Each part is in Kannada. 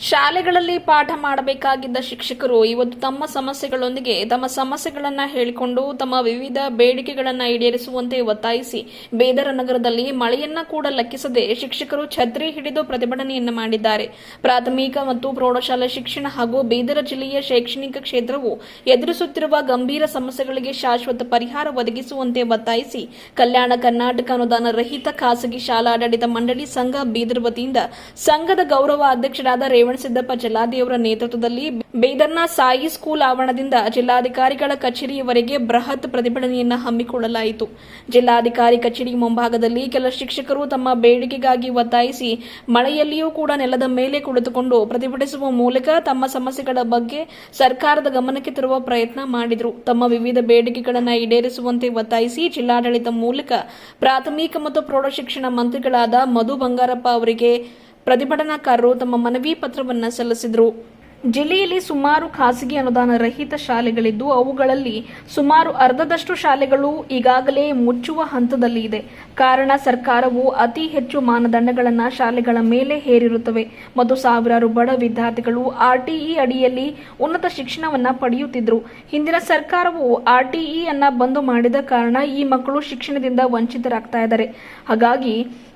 ಶಾಲೆಗಳಲ್ಲಿ ಪಾಠ ಮಾಡಬೇಕಾಗಿದ್ದ ಶಿಕ್ಷಕರು ಇವತ್ತು ತಮ್ಮ ಸಮಸ್ಯೆಗಳೊಂದಿಗೆ ತಮ್ಮ ಸಮಸ್ಯೆಗಳನ್ನು ಹೇಳಿಕೊಂಡು ತಮ್ಮ ವಿವಿಧ ಬೇಡಿಕೆಗಳನ್ನು ಈಡೇರಿಸುವಂತೆ ಒತ್ತಾಯಿಸಿ ಬೇದರ ನಗರದಲ್ಲಿ ಮಳೆಯನ್ನ ಕೂಡ ಲೆಕ್ಕಿಸದೆ ಶಿಕ್ಷಕರು ಛತ್ರಿ ಹಿಡಿದು ಪ್ರತಿಭಟನೆಯನ್ನು ಮಾಡಿದ್ದಾರೆ. ಪ್ರಾಥಮಿಕ ಮತ್ತು ಪ್ರೌಢಶಾಲಾ ಶಿಕ್ಷಣ ಹಾಗೂ ಬೀದರ ಜಿಲ್ಲೆಯ ಶೈಕ್ಷಣಿಕ ಕ್ಷೇತ್ರವು ಎದುರಿಸುತ್ತಿರುವ ಗಂಭೀರ ಸಮಸ್ಯೆಗಳಿಗೆ ಶಾಶ್ವತ ಪರಿಹಾರ ಒದಗಿಸುವಂತೆ ಒತ್ತಾಯಿಸಿ ಕಲ್ಯಾಣ ಕರ್ನಾಟಕ ಅನುದಾನ ರಹಿತ ಖಾಸಗಿ ಶಾಲಾ ಆಡಳಿತ ಮಂಡಳಿ ಸಂಘ ಬೀದರ್ ವತಿಯಿಂದ ಸಂಘದ ಗೌರವ ಅಧ್ಯಕ್ಷರಾದ ರೇವಣಸಿದ್ದಪ್ಪ ಜಲಾದಿಯವರ ನೇತೃತ್ವದಲ್ಲಿ ಬೇದರ್ನ ಸಾಯಿ ಸ್ಕೂಲ್ ಆವರಣದಿಂದ ಜಿಲ್ಲಾಧಿಕಾರಿಗಳ ಕಚೇರಿಯವರೆಗೆ ಬೃಹತ್ ಪ್ರತಿಭಟನೆಯನ್ನು ಹಮ್ಮಿಕೊಳ್ಳಲಾಯಿತು. ಜಿಲ್ಲಾಧಿಕಾರಿ ಕಚೇರಿ ಮುಂಭಾಗದಲ್ಲಿ ಕೆಲ ಶಿಕ್ಷಕರು ತಮ್ಮ ಬೇಡಿಕೆಗಾಗಿ ಒತ್ತಾಯಿಸಿ ಮಳೆಯಲ್ಲಿಯೂ ಕೂಡ ನೆಲದ ಮೇಲೆ ಕುಳಿತುಕೊಂಡು ಪ್ರತಿಭಟಿಸುವ ಮೂಲಕ ತಮ್ಮ ಸಮಸ್ಯೆಗಳ ಬಗ್ಗೆ ಸರ್ಕಾರದ ಗಮನಕ್ಕೆ ತರುವ ಪ್ರಯತ್ನ ಮಾಡಿದರು. ತಮ್ಮ ವಿವಿಧ ಬೇಡಿಕೆಗಳನ್ನು ಈಡೇರಿಸುವಂತೆ ಒತ್ತಾಯಿಸಿ ಜಿಲ್ಲಾಡಳಿತ ಮೂಲಕ ಪ್ರಾಥಮಿಕ ಮತ್ತು ಪ್ರೌಢಶಿಕ್ಷಣ ಮಂತ್ರಿಗಳಾದ ಮಧು ಬಂಗಾರಪ್ಪ ಅವರಿಗೆ ಪ್ರತಿಭಟನಾಕಾರರು ತಮ್ಮ ಮನವಿ ಪತ್ರವನ್ನು ಸಲ್ಲಿಸಿದರು. ಜಿಲ್ಲೆಯಲ್ಲಿ ಸುಮಾರು ಖಾಸಗಿ ಅನುದಾನ ರಹಿತ ಶಾಲೆಗಳಿದ್ದು, ಅವುಗಳಲ್ಲಿ ಸುಮಾರು ಅರ್ಧದಷ್ಟು ಶಾಲೆಗಳು ಈಗಾಗಲೇ ಮುಚ್ಚುವ ಹಂತದಲ್ಲಿ ಇದೆ. ಕಾರಣ, ಸರ್ಕಾರವು ಅತಿ ಹೆಚ್ಚು ಮಾನದಂಡಗಳನ್ನು ಶಾಲೆಗಳ ಮೇಲೆ ಹೇರಿರುತ್ತವೆ ಮತ್ತು ಸಾವಿರಾರು ಬಡ ವಿದ್ಯಾರ್ಥಿಗಳು ಆರ್ಟಿಇ ಅಡಿಯಲ್ಲಿ ಉನ್ನತ ಶಿಕ್ಷಣವನ್ನು ಪಡೆಯುತ್ತಿದ್ದರು ಹಿಂದಿನ ಸರ್ಕಾರವು ಆರ್ಟಿಇ ಅನ್ನ ಬಂದು ಮಾಡಿದ ಕಾರಣ ಈ ಮಕ್ಕಳು ಶಿಕ್ಷಣದಿಂದ ವಂಚಿತರಾಗ್ತಾ ಇದ್ದಾರೆ. ಹಾಗಾಗಿ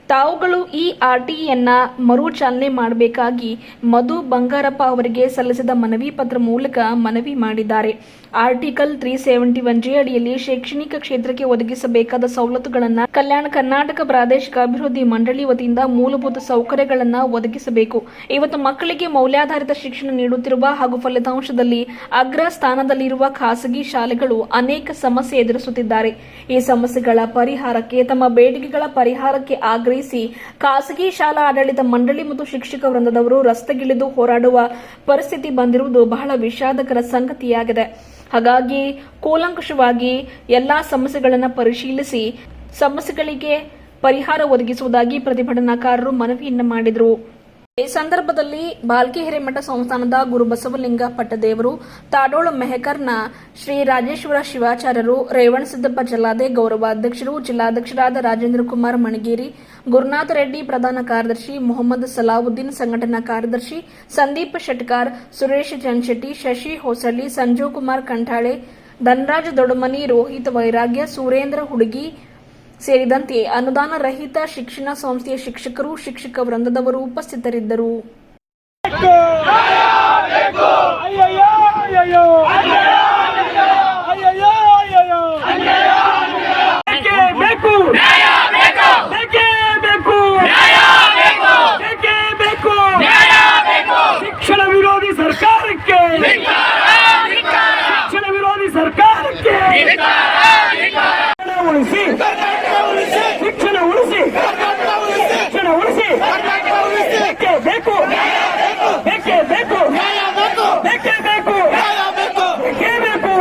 ತಾವುಗಳು ಈ ಆರ್ಟಿಇಯನ್ನ ಮರು ಚಾಲನೆ ಮಾಡಬೇಕಾಗಿ ಮಧು ಬಂಗಾರಪ್ಪ ಅವರಿಗೆ ಸಲ್ಲಿಸಿದ ಮನವಿ ಪತ್ರ ಮೂಲಕ ಮನವಿ ಮಾಡಿದ್ದಾರೆ. Article three seventy one G ಅಡಿಯಲ್ಲಿ ಶೈಕ್ಷಣಿಕ ಕ್ಷೇತ್ರಕ್ಕೆ ಒದಗಿಸಬೇಕಾದ ಸವಲತ್ತುಗಳನ್ನ ಕಲ್ಯಾಣ ಕರ್ನಾಟಕ ಪ್ರಾದೇಶಿಕ ಅಭಿವೃದ್ಧಿ ಮಂಡಳಿ ವತಿಯಿಂದ ಮೂಲಭೂತ ಸೌಕರ್ಯಗಳನ್ನು ಒದಗಿಸಬೇಕು. ಇವತ್ತು ಮಕ್ಕಳಿಗೆ ಮೌಲ್ಯಾಧಾರಿತ ಶಿಕ್ಷಣ ನೀಡುತ್ತಿರುವ ಹಾಗೂ ಫಲಿತಾಂಶದಲ್ಲಿ ಅಗ್ರ ಸ್ಥಾನದಲ್ಲಿರುವ ಖಾಸಗಿ ಶಾಲೆಗಳು ಅನೇಕ ಸಮಸ್ಯೆ ಎದುರಿಸುತ್ತಿದ್ದಾರೆ. ಈ ಸಮಸ್ಯೆಗಳ ಪರಿಹಾರಕ್ಕೆ ತಮ್ಮ ಬೇಡಿಕೆಗಳ ಪರಿಹಾರಕ್ಕೆ ಆಗ್ರಹಿಸಿ ಖಾಸಗಿ ಶಾಲಾ ಆಡಳಿತ ಮಂಡಳಿ ಮತ್ತು ಶಿಕ್ಷಕ ವೃಂದದವರು ರಸ್ತೆಗಿಳಿದು ಹೋರಾಡುವ ಪರಿಸ್ಥಿತಿ ಬಂದಿರುವುದು ಬಹಳ ವಿಷಾದಕರ ಸಂಗತಿಯಾಗಿದೆ. ಹಾಗಾಗಿ ಕೂಲಂಕಷವಾಗಿ ಎಲ್ಲಾ ಸಮಸ್ಯೆಗಳನ್ನು ಪರಿಶೀಲಿಸಿ ಸಮಸ್ಯೆಗಳಿಗೆ ಪರಿಹಾರ ಒದಗಿಸುವುದಾಗಿ ಪ್ರತಿಭಟನಾಕಾರರು ಮನವಿಯನ್ನು ಮಾಡಿದರು. ಈ ಸಂದರ್ಭದಲ್ಲಿ ಬಾಲ್ಕಿ ಹಿರೇಮಠ ಸಂಸ್ಥಾನದ ಗುರುಬಸವಲಿಂಗ ಪಟ್ಟದೇವರು, ತಾಡೋಳ ಮೆಹಕರ್ನ ಶ್ರೀ ರಾಜೇಶ್ವರ ಶಿವಾಚಾರ್ಯರು ರೇವಣಸಿದ್ದಪ್ಪ ಜಲ್ಲಾದೆ ಗೌರವ ಅಧ್ಯಕ್ಷರು ಜಿಲ್ಲಾಧ್ಯಕ್ಷರಾದ ರಾಜೇಂದ್ರ ಕುಮಾರ್ ಮಣಗೇರಿ, ಗುರುನಾಥ ರೆಡ್ಡಿ ಪ್ರಧಾನ ಕಾರ್ಯದರ್ಶಿ ಮೊಹಮ್ಮದ್ ಸಲಾವುದ್ದೀನ್ ಸಂಘಟನಾ ಕಾರ್ಯದರ್ಶಿ ಸಂದೀಪ್ ಶೆಟ್ಕಾರ್, ಸುರೇಶ್ ಜನ್ಶೆಟ್ಟಿ, ಶಶಿ ಹೊಸಳ್ಳಿ, ಸಂಜೀವ್ ಕುಮಾರ್ ಕಂಠಾಳೆ, ಧನರಾಜ್ ದೊಡಮನಿ ರೋಹಿತ್ ವೈರಾಗ್ಯ, ಸುರೇಂದ್ರ ಹುಡುಗಿ ಸೇರಿದಂತೆ ಅನುದಾನ ರಹಿತ ಶಿಕ್ಷಣ ಸಂಸ್ಥೆಯ ಶಿಕ್ಷಕರು ಶಿಕ್ಷಕ ವೃಂದದವರು ಉಪಸ್ಥಿತರಿದ್ದರು. ಸರ್ಕಾರಕ್ಕೆ ಅಯ್ಯಯ್ಯೋ ಅಯ್ಯಯ್ಯೋ ಅಯ್ಯಯ್ಯೋ ಬೇಕೇ ಬೇಕು ಬೇಕೇ ಬೇಕು ಬೇಕೇ ಬೇಕು ಶಿಕ್ಷಣ ವಿರೋಧಿ ಸರ್ಕಾರಕ್ಕೆ ಶಿಕ್ಷಣ ವಿರೋಧಿ ಸರ್ಕಾರಕ್ಕೆ ಶಿಕ್ಷಣ ಉಳಿಸಿ ಶಿಕ್ಷಣ ಉಳಿಸಿ ಶಿಕ್ಷಣ ಉಳಿಸಿ ಬೇಕೇ ಬೇಕು ಬೇಕೇ ಬೇಕು ಬೇಕೇ ಬೇಕು ಬೇಕೇ ಬೇಕು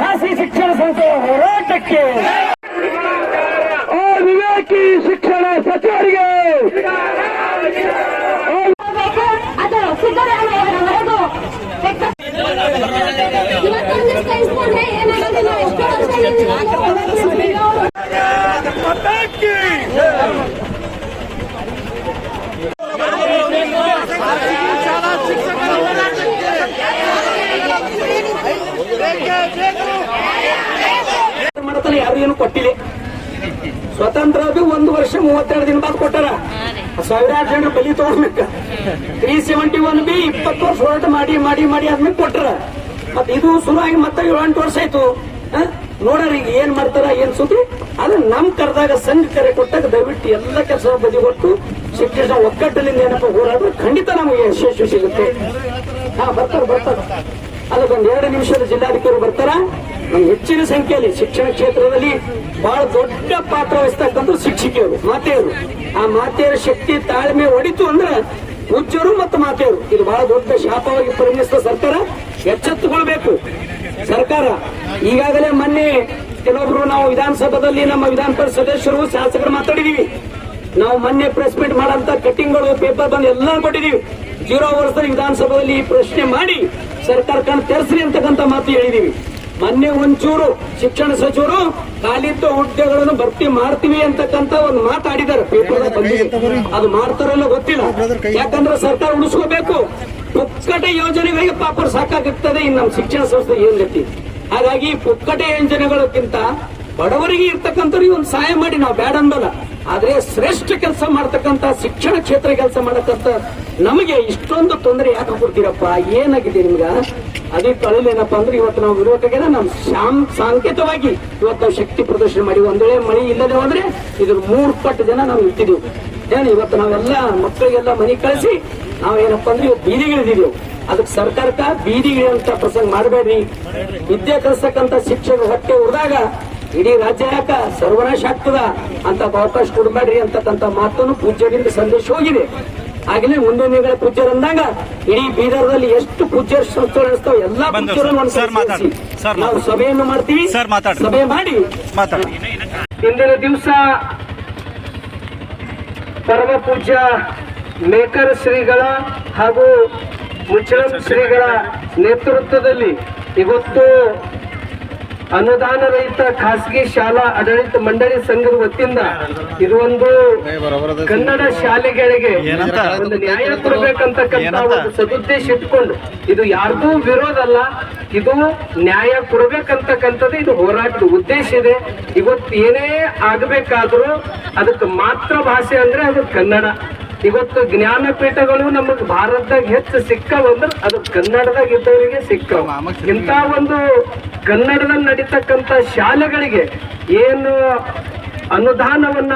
ಖಾಸಗಿ ಶಿಕ್ಷಣ ಸಂಸ್ಥೆಯ ಹೋರಾಟಕ್ಕೆ ಓ ವಿವೇಕಿ ಶಿಕ್ಷಣ ಸಚಿವರಿಗೆ ಓ ಅದು ಸಿದ್ದರಾಮಯ್ಯವರವರೆಗೂ ಇವತ್ತೊಂದು ಕಳಿಸ್ಕೊಂಡ್ರೆ ಏನಾಗೋದಿಲ್ಲ ಎಷ್ಟೋ ವರ್ಷಗಳಿಂದ ಅವರು ಮತಕ್ಕೆ ಮಾಡ್ತಾನೆ ಯಾರು ಏನು ಕೊಟ್ಟಿಲ್ಲ. ಸ್ವತಂತ್ರ ಅದು ಒಂದು ವರ್ಷ ಮೂವತ್ತೆರಡು ದಿನ ಬಾದ್ ಕೊಟ್ಟಾರ. ಸಾವಿರಾರು ಜನ ಬಲಿ ತಗೊಂಡ್ಬೇಕ ತ್ರೀ ಸೆವೆಂಟಿ ಒನ್ ಬಿ ಇಪ್ಪತ್ತು ವರ್ಷ ಹೋರಾಟ ಮಾಡಿ ಮಾಡಿ ಮಾಡಿ ಆದ್ಮೇಲೆ ಕೊಟ್ಟರ ಮತ್ತೆ ಇದು ಶುರುವಾಗಿ ಮತ್ತೆ ಏಳೆಂಟು ವರ್ಷ ಆಯ್ತು? ನೋಡೋಣ ಈಗ ಏನ್ ಮಾಡ್ತಾರ, ಏನ್ ಸುದ್ದಿ? ಅದು ನಮ್ ಕರೆದಾಗ ಸಂಘ ಕರೆ ಕೊಟ್ಟಾಗ ದಯವಿಟ್ಟು ಎಲ್ಲ ಕೆಲಸ ಬದಿಗೊಟ್ಟು ಶಿಕ್ಷಣ ಒಕ್ಕಟ್ಟಲಿಂದ ಏನಪ್ಪ ಹೋರಾಡ್ರೆ ಖಂಡಿತ ನಮಗೆ ಯಶಸ್ವಿ ಸಿಗುತ್ತೆ. ಹಾ, ಬರ್ತಾರ ಬರ್ತಾರ. ಅದಕ್ಕೊಂದ್ ಎರಡು ನಿಮಿಷದ ಜಿಲ್ಲಾಧಿಕಾರಿ ಬರ್ತಾರ? ನಮ್ ಹೆಚ್ಚಿನ ಸಂಖ್ಯೆಯಲ್ಲಿ ಶಿಕ್ಷಣ ಕ್ಷೇತ್ರದಲ್ಲಿ ಬಹಳ ದೊಡ್ಡ ಪಾತ್ರ ವಹಿಸ್ತಕ್ಕಂಥ ಶಿಕ್ಷಕಿಯರು ಮಾತೆಯರು ಆ ಮಾತೆಯರ ಶಕ್ತಿ ತಾಳ್ಮೆ ಒಡಿತು ಅಂದ್ರೆ ಉಜ್ಜರು ಮತ್ತು ಮಾತೆಯರು. ಇದು ಬಹಳ ದೊಡ್ಡ ಶಾಪವಾಗಿ ಪರಿಗಣಿಸಿದ ಸರ್ಕಾರ. ಎಚ್ಚೆತ್ತುಕೊಳ್ಬೇಕು ಸರ್ಕಾರ, ಈಗಾಗಲೇ ಮೊನ್ನೆ ಕೆಲವೊಬ್ರು ನಾವು ವಿಧಾನಸಭೆಯಲ್ಲಿ ನಮ್ಮ ವಿಧಾನ ಪರಿಷತ್ ಸದಸ್ಯರು, ಶಾಸಕರು ಮಾತಾಡಿದೀವಿ. ನಾವು ಮೊನ್ನೆ ಪ್ರೆಸ್ ಮೀಟ್ ಮಾಡಂತ ಕಟ್ಟಿಂಗ್ಗಳು ಪೇಪರ್ ಬಂದು ಎಲ್ಲ ಕೊಟ್ಟಿದೀವಿ. ಜೀರೋ ವರ್ಷದಲ್ಲಿ ವಿಧಾನಸಭೆಯಲ್ಲಿ ಈ ಪ್ರಶ್ನೆ ಮಾಡಿ ಸರ್ಕಾರ ಕಣ್ ತೆರೆಸ್ರಿ ಅಂತಕ್ಕಂಥ ಮಾತು ಹೇಳಿದೀವಿ. ಮೊನ್ನೆ ಒಂಚೂರು ಶಿಕ್ಷಣ ಸಚಿವರು ಖಾಲಿದ್ದ ಹುದ್ದೆಗಳನ್ನು ಭರ್ತಿ ಮಾಡ್ತೀವಿ ಅಂತಕ್ಕಂತ ಒಂದು ಮಾತಾಡಿದ್ದಾರೆ ಪೇಪರ್ ಅದು ಮಾಡ್ತಾರಲ್ಲ ಗೊತ್ತಿಲ್ಲ. ಯಾಕಂದ್ರೆ ಸರ್ಕಾರ ಉಳಿಸ್ಕೋಬೇಕು. ಪುಕ್ಕಟೆ ಯೋಜನೆಗಳಿಗೆ ಪಾಪರ್ ಸಾಕಾಗುತ್ತದೆ ಇನ್ನು ನಮ್ಮ ಶಿಕ್ಷಣ ಸಂಸ್ಥೆ ಏನ್ ಗತಿ? ಹಾಗಾಗಿ ಪುಕ್ಕಟೆ ಯೋಜನೆಗಳಕ್ಕಿಂತ ಬಡವರಿಗೆ ಇರ್ತಕ್ಕಂಥವ್ರಿಗೆ ಒಂದು ಸಹಾಯ ಮಾಡಿ, ನಾವು ಬೇಡ ಅನ್ಬಲ್ಲ. ಆದ್ರೆ ಶ್ರೇಷ್ಠ ಕೆಲಸ ಮಾಡ್ತಕ್ಕಂಥ ಶಿಕ್ಷಣ ಕ್ಷೇತ್ರ ಕೆಲಸ ಮಾಡತಕ್ಕಂತ ನಮಗೆ ಇಷ್ಟೊಂದು ತೊಂದರೆ ಯಾಕೆ ಕೊಡ್ತೀರಪ್ಪ ಏನಾಗಿದೆ ನಿಮ್ಗ? ಅದೇ ಏನಪ್ಪಾ ಅಂದ್ರೆ ಇವತ್ತು ನಾವು ವಿರೋಧಕ್ಕೆ ನಾವು ಶಾಂ, ಸಾಂಕೇತವಾಗಿ ಇವತ್ತು ನಾವು ಶಕ್ತಿ ಪ್ರದರ್ಶನ ಮಾಡಿ ಒಂದ್ ವೇಳೆ ಮಳೆ ಇಲ್ಲದೆ ಹೋದ್ರೆ ಇದ್ರ ಮೂರ್ ಪಟ್ಟು ಜನ ನಾವು ಇಟ್ಟಿದ್ದೀವಿ ಏನು ಇವತ್ತು ನಾವೆಲ್ಲ ಮಕ್ಕಳಿಗೆಲ್ಲ ಮನೆ ಕಳಿಸಿ ಏನಪ್ಪ ಅಂದ್ರೆ ಇವತ್ತು ಬೀದಿಗಿಳಿದಿದ್ದೇವೆ ಅದಕ್ಕೆ ಸರ್ಕಾರಕ್ಕ ಬೀದಿಗಿಳಿಯಂತ ಪ್ರಸಂಗ ಮಾಡಬೇಡ್ರಿ. ವಿದ್ಯೆ ಕಲಿಸ್ತಕ್ಕಂತ ಶಿಕ್ಷಕರು ಹೊಟ್ಟೆ ಉರಿದಾಗ ಇಡೀ ರಾಜ್ಯ ಯಾಕ? ಸರ್ವನಾಶ ಆಗ್ತದ? ಅಂತ ಅವಕಾಶ ಕೊಡಬೇಡ್ರಿ ಅಂತಕ್ಕಂಥ ಮಾತನ್ನು ಪೂಜ್ಯರಿಂದ ಸಂದೇಶ ಹೋಗಿದೆ. ಆಗಲೇ ಮುಂದಿನ ದಿನಗಳ ಪೂಜ್ಯರು ಅಂದಾಗ ಇಡೀ ಬೀದರ್ದಲ್ಲಿ ಎಷ್ಟು ಪೂಜ್ಯರ ಸಂಸ್ಥೆ ನಡೆಸ್ತಾವ ಎಲ್ಲಾ ಪೂಜ್ಯರನ್ನು ಸರ್ ಮಾತಾಡಿ. ಸರ್ ನಾವು. ಸಭೆಯನ್ನು ಮಾಡ್ತೀವಿ. ಸರ್ ಮಾತಾಡಿ. ಸಭೆ ಮಾಡಿ. ಮಾತಾಡಿ ಇಂದಿನ ದಿವಸ ಪರಮ ಪೂಜ್ಯ ಮೇಕರ್ ಶ್ರೀಗಳ ಹಾಗೂ ಮುಚ್ಚಳಂ ಶ್ರೀಗಳ ನೇತೃತ್ವದಲ್ಲಿ ಇವತ್ತು ಅನುದಾನ ರಹಿತ ಖಾಸಗಿ ಶಾಲಾ ಆಡಳಿತ ಮಂಡಳಿ ಸಂಘದ ವತಿಯಿಂದ ಇದು ಒಂದು ಕನ್ನಡ ಶಾಲೆಗಳಿಗೆ? ಒಂದು ನ್ಯಾಯ ಕೊಡ್ಬೇಕಂತಕ್ಕಂಥ ಒಂದು ಸದುದ್ದೇಶ ಇಟ್ಕೊಂಡು ಇದು ಯಾರಿಗೂ ವಿರೋಧ ಅಲ್ಲ ಇದು ನ್ಯಾಯ ಕೊಡ್ಬೇಕಂತಕ್ಕಂಥದ್ದು ಇದು ಹೋರಾಟದ ಉದ್ದೇಶ ಇದೆ. ಇವತ್ತು ಏನೇ ಆಗಬೇಕಾದ್ರೂ ಅದಕ್ಕೆ ಮಾತೃ ಭಾಷೆ ಅಂದ್ರೆ ಅದು ಕನ್ನಡ. ಇವತ್ತು ಜ್ಞಾನಪೀಠಗಳು ನಮಗ್ ಭಾರತದಾಗ ಹೆಚ್ಚು ಸಿಕ್ಕವ ಅಂದ್ರೆ ಅದು ಕನ್ನಡದಾಗ ಇದ್ದವರಿಗೆ ಸಿಕ್ಕವ. ಇಂಥ ಒಂದು ಕನ್ನಡದಲ್ಲಿ ನಡೀತಕ್ಕಂಥ ಶಾಲೆಗಳಿಗೆ ಏನು ಅನುದಾನವನ್ನ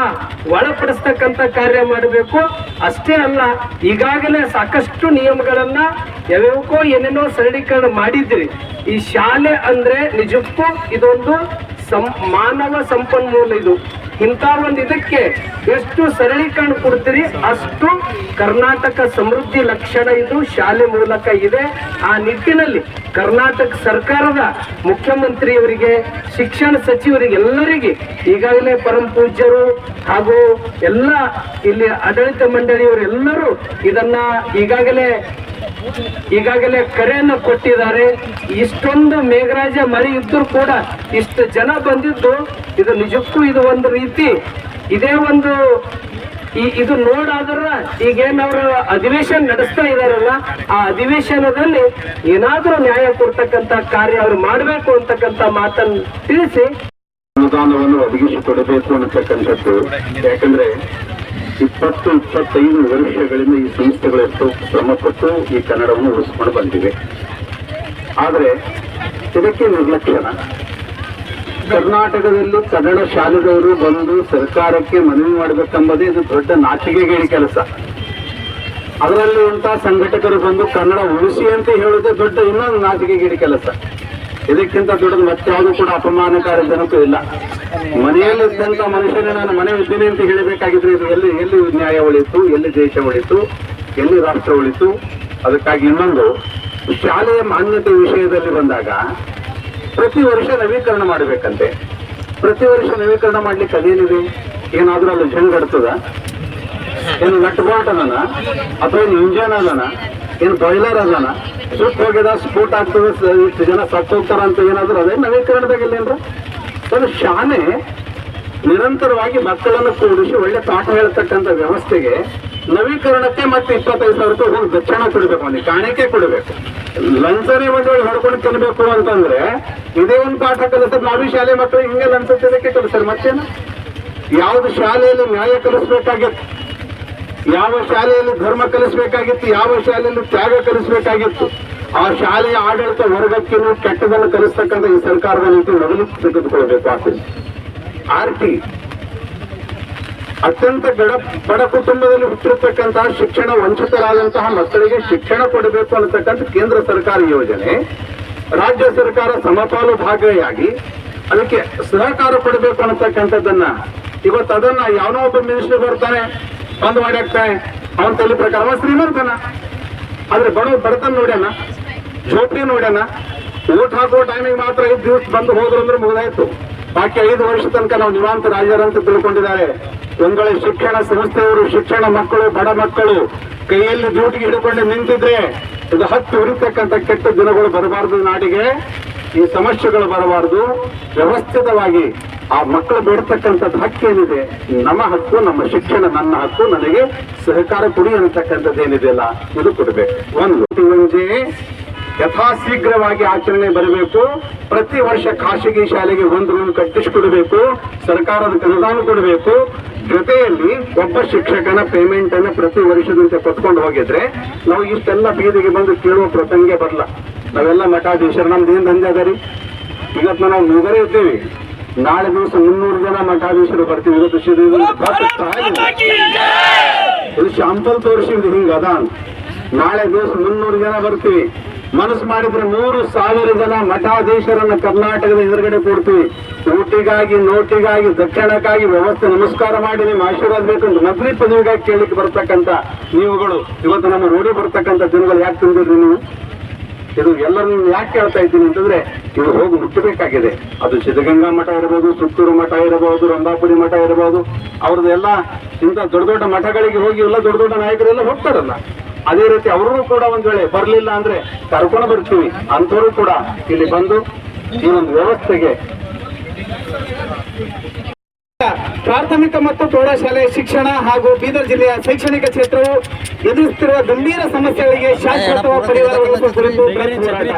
ಒಳಪಡಿಸ್ತಕ್ಕಂಥ ಕಾರ್ಯ ಮಾಡಬೇಕು ಅಷ್ಟೇ ಅಲ್ಲ ಈಗಾಗಲೇ ಸಾಕಷ್ಟು ನಿಯಮಗಳನ್ನ ಯಾವ್ಯಾವಕ್ಕೋ ಏನೇನೋ ಸರಳೀಕರಣ ಮಾಡಿದ್ರಿ. ಈ ಶಾಲೆ ಅಂದ್ರೆ ನಿಜಕ್ಕೂ ಇದೊಂದು ಸಂ ಮಾನವ ಸಂಪನ್ಮೂಲ ಇದು. ಇಂಥ ಒಂದು ಇದಕ್ಕೆ ಎಷ್ಟು ಸರಳೀಕರಣ ಕೊಡ್ತೀರಿ, ಅಷ್ಟು ಕರ್ನಾಟಕ ಸಮೃದ್ಧಿ ಲಕ್ಷಣ ಇದು, ಶಾಲೆ ಮೂಲಕ ಇದೆ. ಆ ನಿಟ್ಟಿನಲ್ಲಿ ಕರ್ನಾಟಕ ಸರ್ಕಾರದ ಮುಖ್ಯಮಂತ್ರಿಯವರಿಗೆ, ಶಿಕ್ಷಣ ಸಚಿವರಿಗೆ, ಎಲ್ಲರಿಗೆ ಈಗಾಗಲೇ ಪರಮ ಪೂಜ್ಯರು ಹಾಗೂ ಎಲ್ಲ ಇಲ್ಲಿ ಆಡಳಿತ ಮಂಡಳಿಯವರೆಲ್ಲರೂ ಇದನ್ನ ಈಗಾಗಲೇ ಈಗಾಗಲೇ ಕರೆಯನ್ನು ಕೊಟ್ಟಿದ್ದಾರೆ. ಇಷ್ಟೊಂದು ಮೇಘರಾಜ ಮರಿ ಇದ್ರೂ ಕೂಡ ಇಷ್ಟು ಜನ ಬಂದಿದ್ದು ಇದು ನಿಜಕ್ಕೂ ಇದು ಒಂದು ರೀತಿ ಇದೇ ಒಂದು ಈ ಇದು ನೋಡಾದ್ರ ಈಗೇನ್ ಅವರು ಅಧಿವೇಶನ ನಡೆಸ್ತಾ ಇದಾರಲ್ಲ ಆ ಅಧಿವೇಶನದಲ್ಲಿ ಏನಾದ್ರೂ ನ್ಯಾಯ ಕೊಡ್ತಕ್ಕಂತ ಕಾರ್ಯ ಅವ್ರು ಮಾಡಬೇಕು ಅಂತಕ್ಕಂತ ಮಾತನ್ನು ತಿಳಿಸಿ. ಅನುದಾನವನ್ನು ಒದಗಿಸಿಕೊಡಬೇಕು ಅನ್ನತಕ್ಕಂಥದ್ದು. ಯಾಕಂದ್ರೆ ಇಪ್ಪತ್ತು, ಇಪ್ಪತ್ತೈದು ವರ್ಷಗಳಿಂದ ಈ ಸಂಸ್ಥೆಗಳು ಎಷ್ಟು ಶ್ರಮಪಟ್ಟು ಈ ಕನ್ನಡವನ್ನು ಉಳಿಸ್ಕೊಂಡು ಬಂದಿವೆ. ಆದರೆ ಇದಕ್ಕೆ ನಿರ್ಲಕ್ಷ್ಯನ? ಕರ್ನಾಟಕದಲ್ಲಿ ಕನ್ನಡ ಶಾಲೆದವರು ಬಂದು ಸರ್ಕಾರಕ್ಕೆ ಮನವಿ ಮಾಡಬೇಕೆಂಬುದೇ ಇದು ದೊಡ್ಡ ನಾಚಿಕೆಗೇಡಿ ಕೆಲಸ. ಅದರಲ್ಲಿ ಉಂಟ ಸಂಘಟಕರು ಬಂದು ಕನ್ನಡ ಉಳಿಸಿ ಅಂತ ಹೇಳುವುದೇ ದೊಡ್ಡ ಇನ್ನೊಂದು ನಾಚಿಕೆಗೇಡಿ ಕೆಲಸ. ಇದಕ್ಕಿಂತ ದೊಡ್ಡದು ಮತ್ತಾವುದು ಕೂಡ ಅಪಮಾನಕಾರಿ ಜನಕ್ಕೂ ಇಲ್ಲ. ಮನೆಯಲ್ಲಿದ್ದಂತ ಮನುಷ್ಯನೇ ನಾನು ಮನೆ ಇದ್ದೀನಿ ಅಂತ ಹೇಳಬೇಕಾಗಿದ್ರೆ ಇದು ಎಲ್ಲಿ ಎಲ್ಲಿ ನ್ಯಾಯ ಉಳಿತು ಎಲ್ಲಿ ದೇಶ ಉಳಿತು ಎಲ್ಲಿ ರಾಷ್ಟ್ರ ಉಳಿತು ಅದಕ್ಕಾಗಿ ಇನ್ನೊಂದು, ಶಾಲೆಯ ಮಾನ್ಯತೆ ವಿಷಯದಲ್ಲಿ ಬಂದಾಗ ಪ್ರತಿ ವರ್ಷ ನವೀಕರಣ ಮಾಡಬೇಕಂತೆ. ಪ್ರತಿ ವರ್ಷ ನವೀಕರಣ ಮಾಡ್ಲಿಕ್ಕೆ ಅದೇನಿದೆ? ಏನಾದ್ರೂ ಅಲ್ಲಿ ಜಂಗಡ್ತದ ಏನು ನಟ್ಬಾಟ್ ಅದನ ಅಥವಾ ಏನು ಇಂಜನ್ ಅದನ ಏನು ಬಾಯ್ಲರ್ ಅದನ ಸುಟ್ಟು ಹೋಗಿದ, ಸ್ಫೋಟ ಆಗ್ತದೆ ಇಷ್ಟು ಜನ ಸತ್ತೋಗ್ತಾರ ಅಂತ ಏನಾದ್ರು ಅದೇ ನವೀಕರಣದಾಗ ಅದು ಶಾಲೆ ನಿರಂತರವಾಗಿ ಮಕ್ಕಳನ್ನು ಕೂಡಿಸಿ ಒಳ್ಳೆ ಪಾಠ ಹೇಳ್ತಕ್ಕಂಥ ವ್ಯವಸ್ಥೆಗೆ ನವೀಕರಣಕ್ಕೆ ಮತ್ತೆ ಇಪ್ಪತ್ತೈದು ಸಾವಿರ ರೂಪಾಯಿ ಹೋಗಿ ದಕ್ಷಿಣ ಕೊಡಬೇಕು ಅಲ್ಲಿ ಕಾಣಿಕೆ ಕೊಡಬೇಕು. ಲಂಚನೇ ಒಂದು ವೇಳೆ ಹೊಡ್ಕೊಂಡು ತಿನ್ನಬೇಕು ಅಂತಂದ್ರೆ ಇದೇ ಒಂದು ಪಾಠ ಕಲಿಸಿದ್ರೆ ನಾವೀ ಶಾಲೆ ಮಕ್ಕಳು ಹಿಂಗೆ ಲಂಚ ತಿನ್ನಕ್ಕೆ ಕಲಿಸ್ತಾರೆ, ಮತ್ತೇನು? ಯಾವ್ದು ಶಾಲೆಯಲ್ಲಿ ನ್ಯಾಯ ಕಲಿಸ್ಬೇಕಾಗಿತ್ತು. ಯಾವ ಶಾಲೆಯಲ್ಲಿ ಧರ್ಮ ಕಲಿಸಬೇಕಾಗಿತ್ತು, ಯಾವ ಶಾಲೆಯಲ್ಲಿ ತ್ಯಾಗ ಕಲಿಸಬೇಕಾಗಿತ್ತು, ಆ ಶಾಲೆಯ ಆಡಳಿತ ವರ್ಗಕ್ಕಿನ್ನೂ ಕೆಟ್ಟದನ್ನು ಕಲಿಸ್ತಕ್ಕಂಥ ಈ ಸರ್ಕಾರದ ನೀತಿ ಮೊದಲು ತೆಗೆದುಕೊಳ್ಬೇಕು ಆಗ್ತದೆ ಆರ್ ಟಿ, ಅತ್ಯಂತ ಗಡ ಬಡ ಕುಟುಂಬದಲ್ಲಿ ಹುಟ್ಟಿರ್ತಕ್ಕಂತಹ ಶಿಕ್ಷಣ ವಂಚಿತರಾದಂತಹ ಮಕ್ಕಳಿಗೆ ಶಿಕ್ಷಣ ಕೊಡಬೇಕು ಅನ್ನತಕ್ಕಂಥ ಕೇಂದ್ರ ಸರ್ಕಾರ ಯೋಜನೆ, ರಾಜ್ಯ ಸರ್ಕಾರ ಸಮಪಾಲು ಭಾಗಿಯಾಗಿ ಅದಕ್ಕೆ ಸಹಕಾರ ಕೊಡಬೇಕು ಅನ್ನತಕ್ಕಂಥದ್ದನ್ನ ಇವತ್ತು ಅದನ್ನ ಯಾವನೋ ಒಬ್ಬ ಮಿನಿಸ್ಟರ್ ಬರ್ತಾನೆ ಬಂದ್ ಮಾಡಿ ಹಾಕ್ತಾ ಅವನ ತಲೆ ಪ್ರಕಾರ ಶ್ರೀಮಂತನ. ಆದ್ರೆ ಬಡ ಬಡತನ ನೋಡ್ಯಾನ ಜೋಪಿ ನೋಡ್ಯಾನ. ಊಟ ಹಾಕೋ ಟೈಮಿಗೆ ಮಾತ್ರ ಐದು ದಿವಸ ಬಂದು ಹೋದ್ರು ಅಂದ್ರೆ ಮುಗಿದಾಯ್ತು. ಬಾಕಿ ಐದು ವರ್ಷ ತನಕ ನಾವು ನಿವಾಂತ ರಾಜರಂತ ತಿಳ್ಕೊಂಡಿದ್ದಾರೆ. ಒಂದ್ ಶಿಕ್ಷಣ ಸಂಸ್ಥೆಯವರು, ಶಿಕ್ಷಣ ಮಕ್ಕಳು, ಬಡ ಮಕ್ಕಳು, ಕೈಯಲ್ಲಿ ಜೂಟಿಗೆ ಹಿಡ್ಕೊಂಡು ನಿಂತಿದ್ರೆ ಇದು ಹತ್ತು ಉರಿತಕ್ಕಂಥ ಕೆಟ್ಟ ದಿನಗಳು ಬರಬಾರದು ನಾಡಿಗೆ. ಈ ಸಮಸ್ಯೆಗಳು ಬರಬಾರದು. ವ್ಯವಸ್ಥಿತವಾಗಿ ಆ ಮಕ್ಕಳು ಬೇಡತಕ್ಕಂಥದ್ದು ಹಕ್ಕು ಏನಿದೆ ನಮ್ಮ ಹಕ್ಕು, ನಮ್ಮ ಶಿಕ್ಷಣ, ನನ್ನ ಹಕ್ಕು, ನನಗೆ ಸಹಕಾರ ಕೊಡಿ ಅನ್ನತಕ್ಕಂಥದ್ದು ಏನಿದೆಯಲ್ಲ ಇದು ಕೊಡಬೇಕು. ಒಂದು ಮುಂಜೆ ಯಥಾಶೀಘ್ರವಾಗಿ ಆಚರಣೆ ಬರಬೇಕು. ಪ್ರತಿ ವರ್ಷ ಖಾಸಗಿ ಶಾಲೆಗೆ ಒಂದು ರೂಮ್ ಕಟ್ಟಿಸಿಕೊಡಬೇಕು. ಸರ್ಕಾರದ ಅನುದಾನ ಕೊಡಬೇಕು. ಜೊತೆಯಲ್ಲಿ ಒಬ್ಬ ಶಿಕ್ಷಕನ ಪೇಮೆಂಟ್ ಅನ್ನು ಪ್ರತಿ ವರ್ಷದಂತೆ ಕೊಟ್ಕೊಂಡು ಹೋಗಿದ್ರೆ, ನಾವು ಇಷ್ಟೆಲ್ಲ ಬೀದಿಗೆ ಬಂದು ಕೇಳುವ ಪ್ರಸಂಗ ಬರಲ್ಲ. ನಾವೆಲ್ಲ ಮಠಾಧೀಶರು, ನಮ್ದು ಏನು ದಂಧೆ ರೀ? ಇವತ್ತು ನಾವು ಮುಗರೇ ಇದ್ದೇವೆ. ನಾಳೆ ದಿವಸ ಮುನ್ನೂರು ಜನ ಮಠಾಧೀಶರು ಬರ್ತೀವಿ. ಇವತ್ತು ಶ್ರೀ- ಇದು. ಶಾಂಪಲ್ ತೋರಿಸಿದ್ದು ಹಿಂಗ ಅದ. ನಾಳೆ ದಿವಸ ಮುನ್ನೂರು ಜನ ಬರ್ತೀವಿ. ಮನಸ್ಸು ಮಾಡಿದ್ರೆ ಮೂರು ಸಾವಿರ ಜನ ಮಠಾಧೀಶರನ್ನ ಕರ್ನಾಟಕದ ಎದುರುಗಡೆ ಕೊಡ್ತೀವಿ. ಊಟಿಗಾಗಿ ನೋಟಿಗಾಗಿ ದಕ್ಷಿಣಕ್ಕಾಗಿ ವ್ಯವಸ್ಥೆ ನಮಸ್ಕಾರ ಮಾಡಿ ನಿಮ್ಮ ಆಶೀರ್ವಾದ ಬೇಕಂತ ಮಂತ್ರಿ ಪದವಿಗಾಗಿ ಕೇಳಲಿಕ್ಕೆ ಬರ್ತಕ್ಕಂಥ ನೀವುಗಳು. ಇವತ್ತು ನಮ್ಮ ರೂಢಿ ಬರ್ತಕ್ಕಂಥ ದಿನಗಳು ಯಾಕೆ ತಿಳಿದಿರಿ ನೀವು? ಇದು ಎಲ್ಲರನ್ನು ಯಾಕೆ ಹೇಳ್ತಾ ಇದ್ದೀನಿ ಅಂತಂದ್ರೆ ಇದು ಹೋಗಿ ಮುಟ್ಟಬೇಕಾಗಿದೆ ಅದು ಸಿದ್ಧಗಂಗಾ ಮಠ ಇರಬಹುದು ಸುತ್ತೂರು ಮಠ ಇರಬಹುದು ರಂಭಾಪುರಿ ಮಠ ಇರಬಹುದು ಅವ್ರದ್ದು ಎಲ್ಲ ಇಂಥ ದೊಡ್ಡ ದೊಡ್ಡ ಮಠಗಳಿಗೆ ಹೋಗಿ ಎಲ್ಲ ದೊಡ್ಡ ದೊಡ್ಡ ನಾಯಕರೆಲ್ಲ ಹೋಗ್ತಾರಲ್ಲ. ಅದೇ ರೀತಿ ಅವರು ಕೂಡ ಒಂದ್ ವೇಳೆ ಬರಲಿಲ್ಲ ಅಂದ್ರೆ ಕರ್ಕೊಂಡು ಬರ್ತೀವಿ. ಅಂಥವ್ರು ಕೂಡ ಇಲ್ಲಿ ಬಂದು ಈ ಒಂದು ವ್ಯವಸ್ಥೆಗೆ ಪ್ರಾಥಮಿಕ ಮತ್ತು ಪ್ರೌಢಶಾಲೆ ಶಿಕ್ಷಣ ಹಾಗೂ ಬೀದರ್ ಜಿಲ್ಲೆಯ ಶೈಕ್ಷಣಿಕ ಕ್ಷೇತ್ರವು ಎದುರಿಸುತ್ತಿರುವ ಗಂಭೀರ ಸಮಸ್ಯೆಗಳಿಗೆ ಶಾಶ್ವತ ಪರಿಹಾರ ಕುರಿತು ಹೋರಾಟ.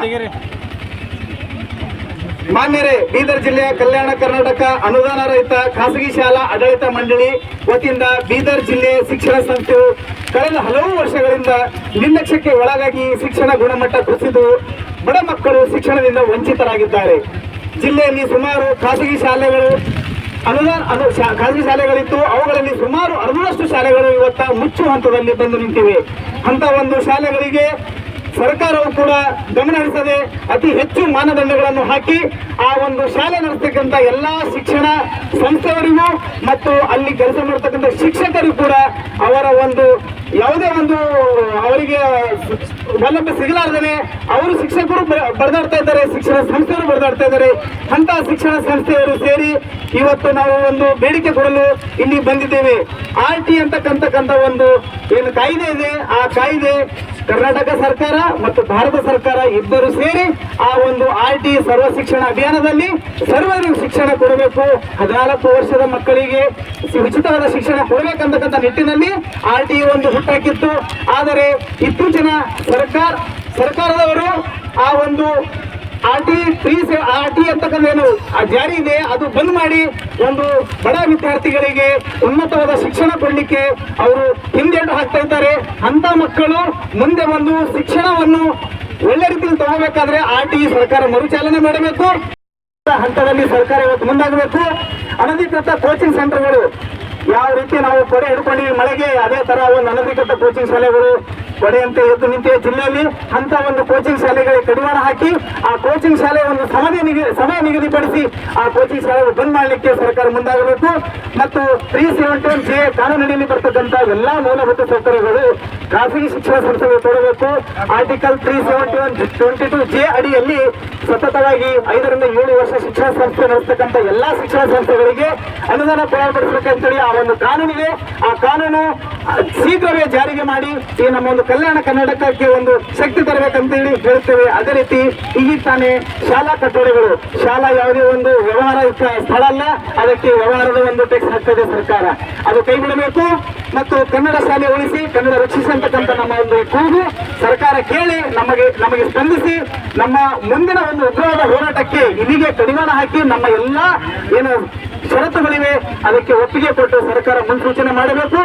ಮಾನ್ಯರೇ ಬೀದರ್ ಜಿಲ್ಲೆಯ ಕಲ್ಯಾಣ ಕರ್ನಾಟಕ ಅನುದಾನ ರಹಿತ ಖಾಸಗಿ ಶಾಲಾ ಆಡಳಿತ ಮಂಡಳಿ ವತಿಯಿಂದ ಬೀದರ್ ಜಿಲ್ಲೆ ಶಿಕ್ಷಣ ಸಂಸ್ಥೆಯು ಕಳೆದ ಹಲವು ವರ್ಷಗಳಿಂದ ನಿರ್ಲಕ್ಷ್ಯಕ್ಕೆ ಒಳಗಾಗಿ ಶಿಕ್ಷಣ ಗುಣಮಟ್ಟ ಕುಸಿದು ಬಡ ಮಕ್ಕಳು ಶಿಕ್ಷಣದಿಂದ ವಂಚಿತರಾಗಿದ್ದಾರೆ ಜಿಲ್ಲೆಯಲ್ಲಿ ಸುಮಾರು ಖಾಸಗಿ ಶಾಲೆಗಳು ಅನುದಾನ, ಅನು ಖಾಸಗಿ ಶಾಲೆಗಳಿತ್ತು. ಅವುಗಳಲ್ಲಿ ಸುಮಾರು ಅರ್ಧದಷ್ಟು ಶಾಲೆಗಳು ಇವತ್ತ ಮುಚ್ಚು ಹಂತದಲ್ಲಿ ಬಂದು ನಿಂತಿವೆ. ಅಂತ ಒಂದು ಶಾಲೆಗಳಿಗೆ ಸರ್ಕಾರವು ಕೂಡ ಗಮನ ಹರಿಸದೆ ಅತಿ ಹೆಚ್ಚು ಮಾನದಂಡಗಳನ್ನು ಹಾಕಿ ಆ ಒಂದು ಶಾಲೆ ನಡೆಸ್ತಕ್ಕಂಥ ಎಲ್ಲಾ ಶಿಕ್ಷಣ ಸಂಸ್ಥೆಗಳಿಗೂ ಮತ್ತು ಅಲ್ಲಿ ಕೆಲಸ ಮಾಡ್ತಕ್ಕಂಥ ಶಿಕ್ಷಕರಿಗೂ ಕೂಡ ಅವರ ಒಂದು ಯಾವುದೇ ಒಂದು ಅವರಿಗೆ ಸೌಲಭ್ಯ ಸಿಗಲಾರ್ದೇ ಅವರು ಶಿಕ್ಷಕರು ಬರೆದಾಡ್ತಾ ಇದ್ದಾರೆ, ಶಿಕ್ಷಣ ಸಂಸ್ಥೆಯವರು ಬರೆದಾಡ್ತಾ ಇದ್ದಾರೆ. ಅಂತ ಶಿಕ್ಷಣ ಸಂಸ್ಥೆಯವರು ಸೇರಿ ಇವತ್ತು ನಾವು ಒಂದು ಬೇಡಿಕೆ ಕೊಡಲು ಇಲ್ಲಿ ಬಂದಿದ್ದೇವೆ. ಆರ್ ಟಿ ಅಂತಕ್ಕಂತಕ್ಕಂಥ ಒಂದು ಏನು ಕಾಯ್ದೆ ಇದೆ. ಆ ಕಾಯ್ದೆ ಕರ್ನಾಟಕ ಸರ್ಕಾರ ಮತ್ತು ಭಾರತ ಸರ್ಕಾರ ಇಬ್ಬರು ಸೇರಿ ಆ ಒಂದು ಆರ್ ಟಿ ಸರ್ವ ಶಿಕ್ಷಣ ಅಭಿಯಾನದಲ್ಲಿ ಸರ್ವರಿಗೂ ಶಿಕ್ಷಣ ಕೊಡಬೇಕು. ಹದಿನಾಲ್ಕು ವರ್ಷದ ಮಕ್ಕಳಿಗೆ ಉಚಿತವಾದ ಶಿಕ್ಷಣ ಕೊಡಬೇಕಂತಕ್ಕಂಥ ನಿಟ್ಟಿನಲ್ಲಿ ಆರ್ ಟಿ ಒಂದು ಹುಟ್ಟಾಕಿತ್ತು. ಆದರೆ ಇತ್ತೀಚಿನ ಸರ್ಕಾರ, ಸರ್ಕಾರದವರು ಆ ಒಂದು R T free R T ಆ ಜಾರಿ ಇದೆ. ಅದು ಬಂದ್ ಮಾಡಿ ಒಂದು ಬಡ ವಿದ್ಯಾರ್ಥಿಗಳಿಗೆ ಉನ್ನತವಾದ ಶಿಕ್ಷಣ ಕೊಡಲಿಕ್ಕೆ ಅವರು ಹಿಂದೆಟ್ಟು ಹಾಕ್ತಾ ಇದ್ದಾರೆ. ಅಂತ ಮಕ್ಕಳು ಮುಂದೆ ಒಂದು ಶಿಕ್ಷಣವನ್ನು ಒಳ್ಳೆ ರೀತಿಯಲ್ಲಿ ತಗೋಬೇಕಾದ್ರೆ ಆರ್ ಟಿ ಸರ್ಕಾರ ಮರುಚಾಲನೆ ಮಾಡಬೇಕು. ಹಂತದಲ್ಲಿ ಸರ್ಕಾರ ಇವತ್ತು ಮುಂದಾಗಬೇಕು. ಅನಧಿಕೃತ ಕೋಚಿಂಗ್ ಸೆಂಟರ್ಗಳು ಯಾವ ರೀತಿ ನಾವು ಕೊಡೆ ಹಿಡ್ಕೊಂಡಿವಿ ಮಳೆಗೆ ಅದೇ ತರ ಒಂದು ಅನಧಿಕೃತ ಕೋಚಿಂಗ್ ಶಾಲೆಗಳು ಕೊಡೆಯಂತೆ ಎದ್ದು ನಿಂತಿವೆ ಜಿಲ್ಲೆಯಲ್ಲಿ ಅಂತ ಒಂದು ಕೋಚಿಂಗ್ ಶಾಲೆಗಳಿಗೆ ಕಡಿವಾಣ ಹಾಕಿ ಆ ಕೋಚಿಂಗ್ ಶಾಲೆ ಒಂದು ಸಮಯ ನಿಗದಿ, ಸಮಯ ನಿಗದಿಪಡಿಸಿ ಆ ಕೋಚಿಂಗ್ ಶಾಲೆ ಬಂದ್ ಮಾಡಲಿಕ್ಕೆ ಸರ್ಕಾರ ಮುಂದಾಗಬೇಕು. ಮತ್ತು ತ್ರೀ ಸೆವೆನ್ ಒನ್ ಜೆ ಕಾನೂನಿನಲ್ಲಿ ಬರ್ತಕ್ಕಂಥ ಎಲ್ಲಾ ಮೂಲಭೂತ ಸೌಕರ್ಯಗಳು ಖಾಸಗಿ ಶಿಕ್ಷಣ ಸಂಸ್ಥೆಗಳು ಕೊಡಬೇಕು article three seventy one twenty two J ಅಡಿಯಲ್ಲಿ ಸತತವಾಗಿ ಐದರಿಂದ ಏಳು ವರ್ಷ ಶಿಕ್ಷಣ ಸಂಸ್ಥೆ ನಡೆಸತಕ್ಕಂಥ ಎಲ್ಲಾ ಶಿಕ್ಷಣ ಸಂಸ್ಥೆಗಳಿಗೆ ಅನುದಾನ ಪ್ರಯಾಣಪಡಿಸಬೇಕಂತೇಳಿ ಆ ಒಂದು ಕಾನೂನಿದೆ. ಆ ಕಾನೂನು ಶೀಘ್ರವೇ ಜಾರಿಗೆ ಮಾಡಿ ಈ ನಮ್ಮ ಒಂದು ಕಲ್ಯಾಣ ಕರ್ನಾಟಕಕ್ಕೆ ಒಂದು ಶಕ್ತಿ ತರಬೇಕಂತೇಳಿ ಹೇಳ್ತೇವೆ ಅದೇ ರೀತಿ ಈಗ ತಾನೆ ಶಾಲಾ ಕಟ್ಟಡಗಳು ಶಾಲಾ ಯಾವುದೇ ಒಂದು ವ್ಯವಹಾರ ಸ್ಥಳ ಅಲ್ಲ, ಅದಕ್ಕೆ ವ್ಯವಹಾರದ ಒಂದು ಟೆಕ್ಸ್ ಹಾಕ್ತದೆ ಸರ್ಕಾರ. ಅದು ಕೈ ಬಿಡಬೇಕು ಮತ್ತು ಕನ್ನಡ ಶಾಲೆ ಉಳಿಸಿ, ಕನ್ನಡ ರಕ್ಷಿಸತಕ್ಕಂಥ ನಮ್ಮ ಒಂದು ಕೂಗು ಸರ್ಕಾರ ಕೇಳಿ, ನಮಗೆ ನಮಗೆ ಸ್ಪಂದಿಸಿ, ನಮ್ಮ ಮುಂದಿನ ಒಂದು ಉಗ್ರವಾದ ಹೋರಾಟಕ್ಕೆ ಇಲ್ಲಿಗೆ ಕಡಿವಾಣ ಹಾಕಿ ನಮ್ಮ ಎಲ್ಲ ಏನು ಷರತ್ತುಗಳಿವೆ ಅದಕ್ಕೆ ಒಪ್ಪಿಗೆ ಕೊಟ್ಟು ಸರ್ಕಾರ ಮುನ್ಸೂಚನೆ ಮಾಡಬೇಕು.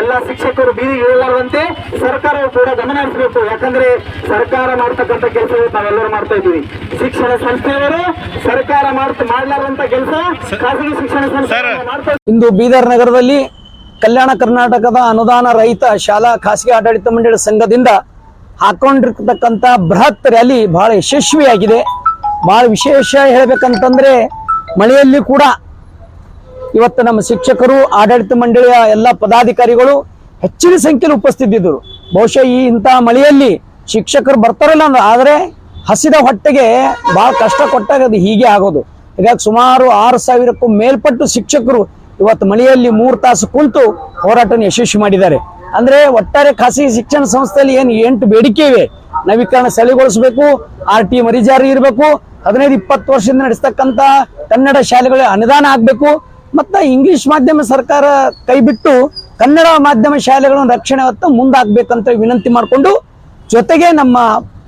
ಎಲ್ಲ ಶಿಕ್ಷಕರು ಬೀದಿ ಹೇಳಲಾರದಂತೆ ಸರ್ಕಾರವು ಕೂಡ ಗಮನ ಹರಿಸಬೇಕು. ಯಾಕಂದ್ರೆ ಸರ್ಕಾರ ಮಾಡ್ತಕ್ಕಂಥ ಕೆಲಸ ನಾವೆಲ್ಲರೂ ಮಾಡ್ತಾ ಇದ್ದೀವಿ. ಶಿಕ್ಷಣ ಸಂಸ್ಥೆಯವರು ಸರ್ಕಾರ ಮಾಡ್ತಾ ಮಾಡ್ಲಾರಂತ ಕೆಲಸ ಖಾಸಗಿ ಶಿಕ್ಷಣ ಸಂಸ್ಥೆ ಇಂದು ಬೀದರ್ ನಗರದಲ್ಲಿ ಕಲ್ಯಾಣ ಕರ್ನಾಟಕದ ಅನುದಾನ ರಹಿತ ಶಾಲಾ ಖಾಸಗಿ ಆಡಳಿತ ಮಂಡಳಿ ಸಂಘದಿಂದ ಹಾಕೊಂಡಿರ್ತಕ್ಕಂಥ ಬೃಹತ್ ರ್ಯಾಲಿ ಬಹಳ ಯಶಸ್ವಿಯಾಗಿದೆ. ಬಹಳ ವಿಶೇಷ ಹೇಳ್ಬೇಕಂತಂದ್ರೆ ಮಳೆಯಲ್ಲಿ ಕೂಡ ಇವತ್ತು ನಮ್ಮ ಶಿಕ್ಷಕರು, ಆಡಳಿತ ಮಂಡಳಿಯ ಎಲ್ಲ ಪದಾಧಿಕಾರಿಗಳು ಹೆಚ್ಚಿನ ಸಂಖ್ಯೆಯಲ್ಲಿ ಉಪಸ್ಥಿತಿದ್ದರು. ಬಹುಶಃ ಈ ಇಂತಹ ಮಳೆಯಲ್ಲಿ ಶಿಕ್ಷಕರು ಬರ್ತಾರಲ್ಲ ಆದರೆ ಹಸಿದ ಹೊಟ್ಟೆಗೆ ಬಹಳ ಕಷ್ಟ ಕೊಟ್ಟಾಗ ಅದು ಹೀಗೆ ಆಗೋದು. ಹೀಗಾಗಿ ಸುಮಾರು ಆರು ಸಾವಿರಕ್ಕೂ ಮೇಲ್ಪಟ್ಟು ಶಿಕ್ಷಕರು ಇವತ್ತು ಮಳೆಯಲ್ಲಿ ಮೂರು ತಾಸು ಕುಳಿತು ಹೋರಾಟನ ಯಶಸ್ವಿ ಮಾಡಿದ್ದಾರೆ. ಅಂದ್ರೆ ಒಟ್ಟಾರೆ ಖಾಸಗಿ ಶಿಕ್ಷಣ ಸಂಸ್ಥೆಯಲ್ಲಿ ಏನು ಎಂಟು ಬೇಡಿಕೆ ಇವೆ. ನವೀಕರಣ ಸೆಳೆಗೊಳಿಸಬೇಕು ಆರ್ ಟಿ ಮರಿಜಾರಿ ಇರಬೇಕು, ಹದಿನೈದು ಇಪ್ಪತ್ತು ವರ್ಷದಿಂದ ನಡೆಸ್ತಕ್ಕಂಥ ಕನ್ನಡ ಶಾಲೆಗಳಿಗೆ ಅನುದಾನ ಆಗಬೇಕು ಮತ್ತು ಇಂಗ್ಲಿಷ್ ಮಾಧ್ಯಮ ಸರ್ಕಾರ ಕೈ ಬಿಟ್ಟು ಕನ್ನಡ ಮಾಧ್ಯಮ ಶಾಲೆಗಳನ್ನು ರಕ್ಷಣೆ ಹೊತ್ತು ಮುಂದಾಗಬೇಕಂತ ವಿನಂತಿ ಮಾಡಿಕೊಂಡು ಜೊತೆಗೆ ನಮ್ಮ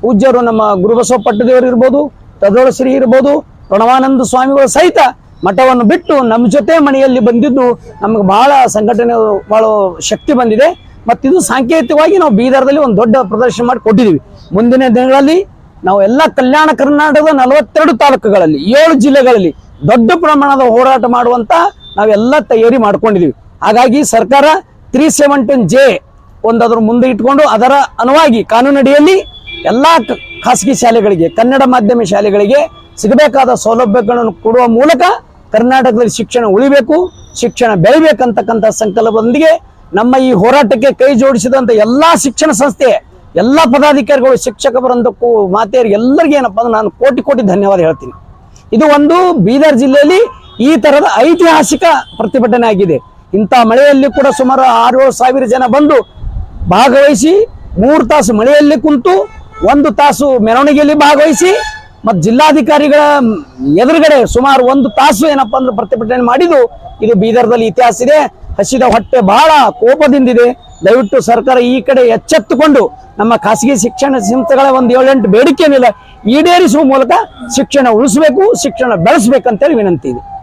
ಪೂಜ್ಯರು, ನಮ್ಮ ಗುರುಬಸವ ಪಟ್ಟದೇವರು ಇರ್ಬೋದು ತದೋಳ ಶ್ರೀ ಇರ್ಬೋದು, ಪ್ರಣವಾನಂದ ಸ್ವಾಮಿಗಳು ಸಹಿತ ಮಠವನ್ನು ಬಿಟ್ಟು ನಮ್ಮ ಜೊತೆ ಮನೆಯಲ್ಲಿ ಬಂದಿದ್ದು ನಮಗೆ ಬಹಳ ಸಂಘಟನೆ ಬಹಳ ಶಕ್ತಿ ಬಂದಿದೆ. ಮತ್ತಿದು ಸಾಂಕೇತಿಕವಾಗಿ ನಾವು ಬೀದರ್ದಲ್ಲಿ ಒಂದು ದೊಡ್ಡ ಪ್ರದರ್ಶನ ಮಾಡಿ ಕೊಟ್ಟಿದ್ದೀವಿ ಮುಂದಿನ ದಿನಗಳಲ್ಲಿ ನಾವು ಎಲ್ಲ ಕಲ್ಯಾಣ ಕರ್ನಾಟಕದ ನಲವತ್ತೆರಡು ತಾಲೂಕುಗಳಲ್ಲಿ, ಏಳು ಜಿಲ್ಲೆಗಳಲ್ಲಿ ದೊಡ್ಡ ಪ್ರಮಾಣದ ಹೋರಾಟ ಮಾಡುವಂತ ನಾವೆಲ್ಲ ತಯಾರಿ ಮಾಡ್ಕೊಂಡಿದೀವಿ. ಹಾಗಾಗಿ ಸರ್ಕಾರ ತ್ರೀ ಸೆವೆಂಟೀನ್ ಜೆ ಒಂದು ಅದ್ರ ಮುಂದೆ ಇಟ್ಕೊಂಡು ಅದರ ಅನುವಾಗಿ ಕಾನೂನಡಿಯಲ್ಲಿ ಎಲ್ಲಾ ಖಾಸಗಿ ಶಾಲೆಗಳಿಗೆ, ಕನ್ನಡ ಮಾಧ್ಯಮ ಶಾಲೆಗಳಿಗೆ ಸಿಗಬೇಕಾದ ಸೌಲಭ್ಯಗಳನ್ನು ಕೊಡುವ ಮೂಲಕ ಕರ್ನಾಟಕದಲ್ಲಿ ಶಿಕ್ಷಣ ಉಳಿಬೇಕು, ಶಿಕ್ಷಣ ಬೆಳಿಬೇಕಂತಕ್ಕಂಥ ಸಂಕಲ್ಪದೊಂದಿಗೆ ನಮ್ಮ ಈ ಹೋರಾಟಕ್ಕೆ ಕೈ ಜೋಡಿಸಿದಂತ ಎಲ್ಲಾ ಶಿಕ್ಷಣ ಸಂಸ್ಥೆ, ಎಲ್ಲಾ ಪದಾಧಿಕಾರಿಗಳು ಶಿಕ್ಷಕ ಬರಂದಕ್ಕೂ ಮಾತೆಯರಿಗೆ ಎಲ್ಲರಿಗೂ ಏನಪ್ಪ ಅಂದ್ರೆ ನಾನು ಕೋಟಿ ಕೋಟಿ ಧನ್ಯವಾದ ಹೇಳ್ತೀನಿ. ಇದು ಒಂದು ಬೀದರ್ ಜಿಲ್ಲೆಯಲ್ಲಿ ಈ ತರದ ಐತಿಹಾಸಿಕ ಪ್ರತಿಭಟನೆ ಆಗಿದೆ. ಇಂಥ ಮಳೆಯಲ್ಲಿ ಕೂಡ ಸುಮಾರು ಆರು ಸಾವಿರ ಜನ ಬಂದು ಭಾಗವಹಿಸಿ, ಮೂರು ತಾಸು ಮಳೆಯಲ್ಲಿ ಕುಂತು, ಒಂದು ತಾಸು ಮೆರವಣಿಗೆಯಲ್ಲಿ ಭಾಗವಹಿಸಿ ಮತ್ತು ಜಿಲ್ಲಾಧಿಕಾರಿಗಳ ಎದುರುಗಡೆ ಸುಮಾರು ಒಂದು ತಾಸು ಏನಪ್ಪ ಅಂದ್ರೆ ಪ್ರತಿಭಟನೆ ಮಾಡಿದ್ದು, ಇದು ಬೀದರ್ದಲ್ಲಿ ಇತಿಹಾಸ ಇದೆ. ಹಸಿದ ಹೊಟ್ಟೆ ಬಹಳ ಕೋಪದಿಂದಿದೆ. ದಯವಿಟ್ಟು ಸರ್ಕಾರ ಈ ಕಡೆ ಎಚ್ಚೆತ್ತುಕೊಂಡು ನಮ್ಮ ಖಾಸಗಿ ಶಿಕ್ಷಣ ಸಂಸ್ಥೆಗಳ ಒಂದು ಏಳೆಂಟು ಬೇಡಿಕೆ ಮೇಲೆ ಈಡೇರಿಸುವ ಮೂಲಕ ಶಿಕ್ಷಣ ಉಳಿಸಬೇಕು ಶಿಕ್ಷಣ ಬೆಳೆಸಬೇಕಂತೇಳಿ ವಿನಂತಿ ಇದೆ.